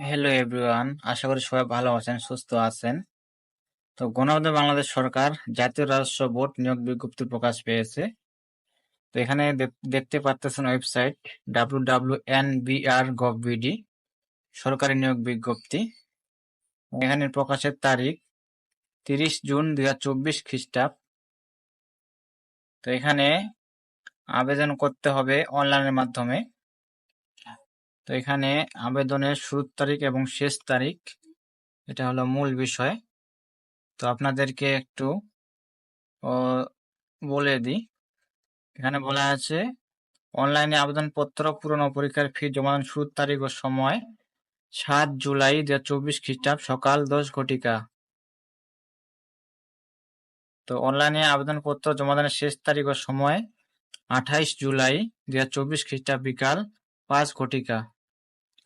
Hello everyone আশা করি সবাই ভালো আছেন, সুস্থ আছেন। তো গণমাধ্যম বাংলাদেশ সরকার জাতীয় রাজস্ব বোর্ড নিয়োগ বিজ্ঞপ্তি প্রকাশ পেয়েছে। তো এখানে দেখতে পাচ্ছেন website W W N BR gov BD সরকারি নিয়োগ বিজ্ঞপ্তি। এখানে প্রকাশের তারিখ তিরিশ জুন দুই হাজার চব্বিশ খ্রিস্টাব্দ। তো এখানে আবেদন করতে হবে অনলাইনের মাধ্যমে। তো এখানে আবেদনের শুরুর তারিখ এবং শেষ তারিখ, এটা হলো মূল বিষয়। তো আপনাদেরকে একটু বলে দিই। এখানে বলা আছে, অনলাইনে আবেদনপত্র পূরণ পরীক্ষার ফি জমাদান শুরুর তারিখ ও সময়, সাত জুলাই দু হাজার চব্বিশ খ্রিস্টাব্দ, সকাল দশ ঘটিকা। তো অনলাইনে আবেদনপত্র জমাদানের শেষ তারিখ ও সময়, আঠাইশ জুলাই দু হাজার চব্বিশ খ্রিস্টাব্দ, বিকাল পাঁচ ঘটিকা।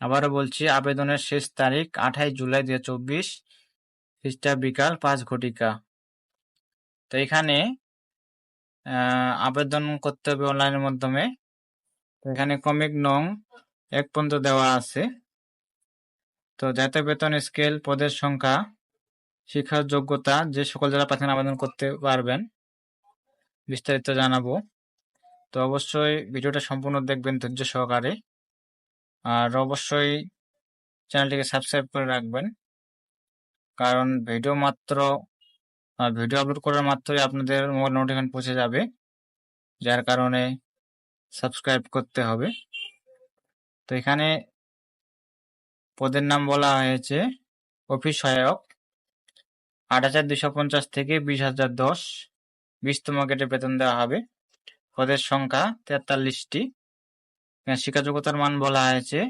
আবারও বলছি, আবেদনের শেষ তারিখ আঠাইশ জুলাই দু চব্বিশ খ্রিস্টাব্দ বিকাল পাঁচ ঘটিকা। তো এখানে আবেদন করতে হবে অনলাইনের মাধ্যমে। এখানে কমিক নং এক পর্যন্ত দেওয়া আছে। তো জাতীয় বেতন স্কেল, পদের সংখ্যা, শিক্ষার যোগ্যতা, যে সকল যারা প্রার্থী আবেদন করতে পারবেন, বিস্তারিত জানাব। তো অবশ্যই ভিডিওটা সম্পূর্ণ দেখবেন ধৈর্য সহকারে। আর অবশ্যই চ্যানেলটিকে সাবস্ক্রাইব করে রাখবেন। কারণ ভিডিও মাত্র ভিডিও আপলোড করার মাত্রই আপনাদের মোবাইল নোটিফিকেশন পৌঁছে যাবে, যার কারণে সাবস্ক্রাইব করতে হবে। তো এখানে পদের নাম বলা হয়েছে অফিস সহায়ক, আট হাজার দুশো পঞ্চাশ থেকে বিশ হাজার দশ। বিশতম গেটে বেতন দেওয়া হবে। পদের সংখ্যা তেতাল্লিশটি। শিক্ষা যোগ্যতার মান বলা হয়েছে।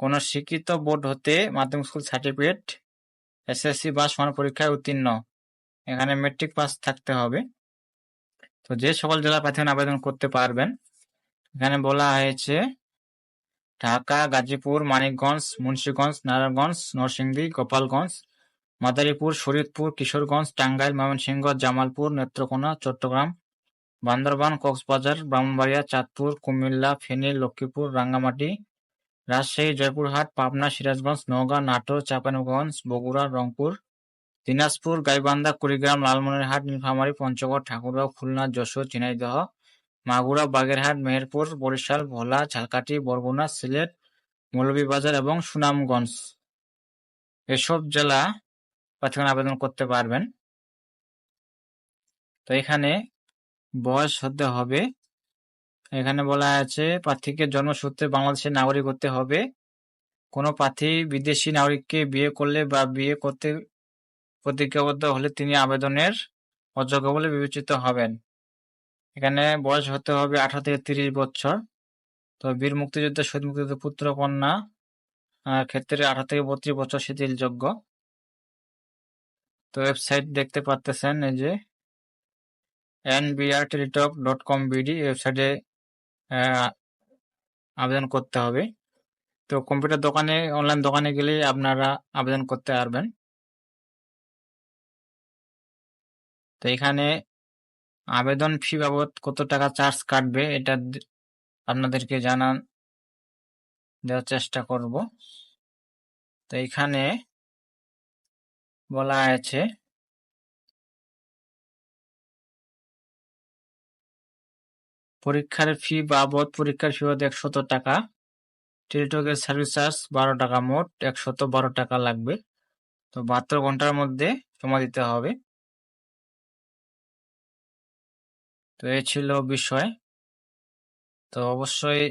কোন শিক্ষিত বোর্ড হতে মাধ্যমিক স্কুল সার্টিফিকেট এসএসসি বা সমান পরীক্ষায় উত্তীর্ণ। এখানে মেট্রিক পাস থাকতে হবে। তো যে সকল জেলা প্রার্থী আবেদন করতে পারবেন, এখানে বলা হয়েছে ঢাকা, গাজীপুর, মানিকগঞ্জ, মুন্সীগঞ্জ, নারায়ণগঞ্জ, নরসিংদী, গোপালগঞ্জ, মাদারীপুর, শরীয়তপুর, কিশোরগঞ্জ, টাঙ্গাইল, ময়মনসিংহ, জামালপুর, নেত্রকোনা, চট্টগ্রাম বান্দরবান, কক্সবাজার, ব্রাহ্মণবাড়িয়া, চাঁদপুর, কুমিল্লা, ফেনী, লক্ষ্মীপুর, রাঙ্গামাটি, রাজশাহী, জয়পুরহাট, পাবনা, সিরাজগঞ্জ, নওগাঁ, নাটোর, চাঁপাইনবাবগঞ্জ, বগুড়া, রংপুর, দিনাজপুর, গাইবান্ধা, কুড়িগ্রাম, লালমনিরহাট, নীলফামারী, পঞ্চগড়, ঠাকুরগাঁও, খুলনা, যশোর, ঝিনাইদহ, মাগুরা, বাগেরহাট, মেহেরপুর, বরিশাল, ভোলা, ঝালকাঠি, বরগুনা, সিলেট, মৌলভীবাজার এবং সুনামগঞ্জ। এসব জেলা প্রার্থীগণ আবেদন করতে পারবেন। তো এখানে বয়স হতে হবে। এখানে বলা আছে, প্রার্থীকে জন্মসূত্রে বাংলাদেশের নাগরিক হতে হবে। কোনো প্রার্থী বিদেশি নাগরিককে বিয়ে করলে বা বিয়ে করতে প্রতিজ্ঞাবদ্ধ হলে তিনি আবেদনের অযোগ্য বলে বিবেচিত হবেন। এখানে বয়স হতে হবে আঠারো থেকে তিরিশ বছর। তো বীর মুক্তিযুদ্ধ, শহীদ মুক্তিযুদ্ধ পুত্র কন্যা ক্ষেত্রে আঠারো থেকে বত্রিশ বছর শিথিলযোগ্য। তো ওয়েবসাইট দেখতে পারতেছেন এই যে। টেলিটক ডট কম বিডি ওয়েবসাইটে আবেদন করতে হবে। তো কম্পিউটার দোকানে অনলাইন দোকানে গেলে আপনারা আবেদন করতে পারবেন। তো এখানে আবেদন ফি বাবদ কত টাকা চার্জ কাটবে এটা আপনাদেরকে জানান, দেওয়ার চেষ্টা করব। তো এখানে বলা আছে পরীক্ষার ফি বাবদ পরীক্ষার ফি বাবদ একশত টাকা। টেলিটকের সার্ভিস চার্জ বারো টাকা মোট, একশত বারো টাকা লাগবে। তো বাহাত্তর ঘণ্টার মধ্যে জমা দিতে হবে। তো এ ছিল বিষয়। তো অবশ্যই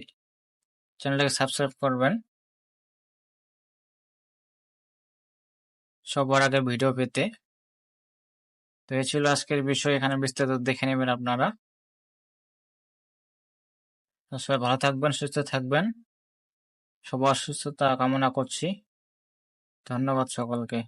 চ্যানেলটাকে সাবস্ক্রাইব করবেন। সবার আগে ভিডিও পেতে। তো এ ছিল আজকের বিষয়, এখানে বিস্তারিত দেখে নেবেন আপনারা। সবাই ভালো থাকবেন সুস্থ থাকবেন। সবার সুস্থতা কামনা করছি। ধন্যবাদ সকলকে।